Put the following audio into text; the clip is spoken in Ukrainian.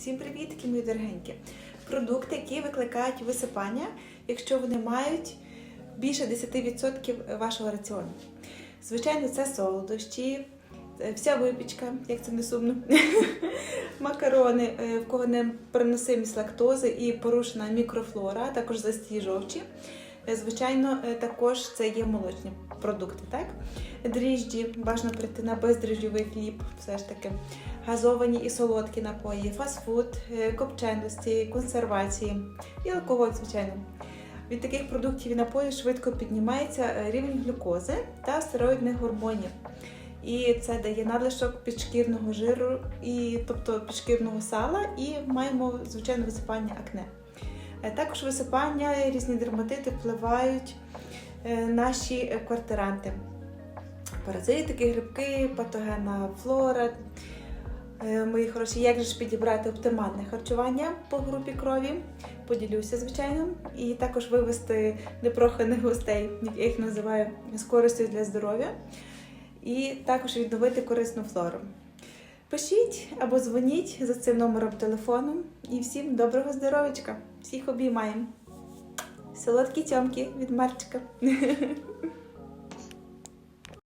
Всім привіт, мої дорогенькі! Продукти, які викликають висипання, якщо вони мають більше 10% вашого раціону. Звичайно, це солодощі, е, вся випічка, як це не сумно, макарони, е, в кого не переносимість лактози і порушена мікрофлора, також застій жовчі. Е, Звичайно, е, також це є молочні продукти, так? Дріжджі, бажано прийти на бездріжджовий хліб, все ж таки, газовані і солодкі напої, фастфуд, е, копченості, консервації і алкоголь, звичайно. Від таких продуктів і напоїв швидко піднімається рівень глюкози та стероїдних гормонів. І це дає надлишок підшкірного жиру, і, тобто підшкірного сала, і маємо звичайно висипання акне. Е, Також висипання, різні дерматити впливають е, наші е, квартиранти. Паразитики, грибки, патогенна флора. Е, Мої хороші, як же ж підібрати оптимальне харчування по групі крові? Поділюся, звичайно, і також вивести непроханих гостей, як я їх називаю, з користю для здоров'я, і також відновити корисну флору. Пишіть або дзвоніть за цим номером телефону. І всім доброго здоров'ячка! Всіх обіймаємо! Солодкі тьомки від Марчика.